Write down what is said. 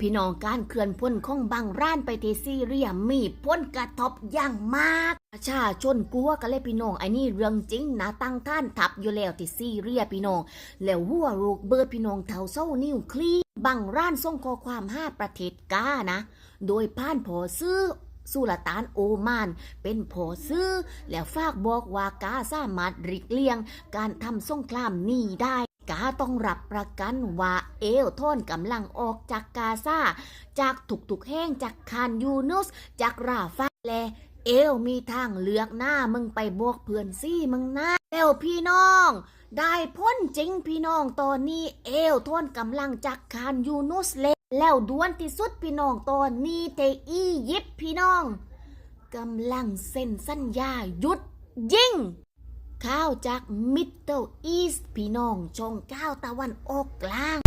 พี่น้องการเคลื่อนพลของบางร้านไปเที่ซีเรียมีผลกระทบอย่างมากประชาชนกลัวกันเลยพี่น้องไอ้นี่เรื่องจริงนะตั้งท่านทับอยู่แล้วที่ซีเรียพี่น้องแล้ววัวลูกเบิดพี่น้องเท่าเศร้านิวคลีบางร้านส่งข้อความห้าประเทศกานะ โดยผ่านผอซื้อสุลต่านโอมาน เป็นผอซื้อ แล้วฝากบอกว่ากาสามารถหลีกเลี่ยง การทำสงครามนี้ได้ กาต้องรับประกันว่าเอลทอนกำลังออกจากกาซาจากทุกๆแห่งจากคานยูนุส จากราฟาแลเอลมีทางเลือกหน้ามึงไปบอกเพื่อนซี่มึงหนะแล้วพี่น้อง ได้พ้นจริงพี่น้องตอนนี้เอลทอนกำลังจากคานยูนุสเลยแล้วด่วนที่สุดพี่น้องตอนนี้เตอียิปพี่น้องกำลังเซ็นสัญญาหยุดยิง ข้าวจากมิดเดิลอีสต์พี่น้องชงก้าวตะวันออกกลาง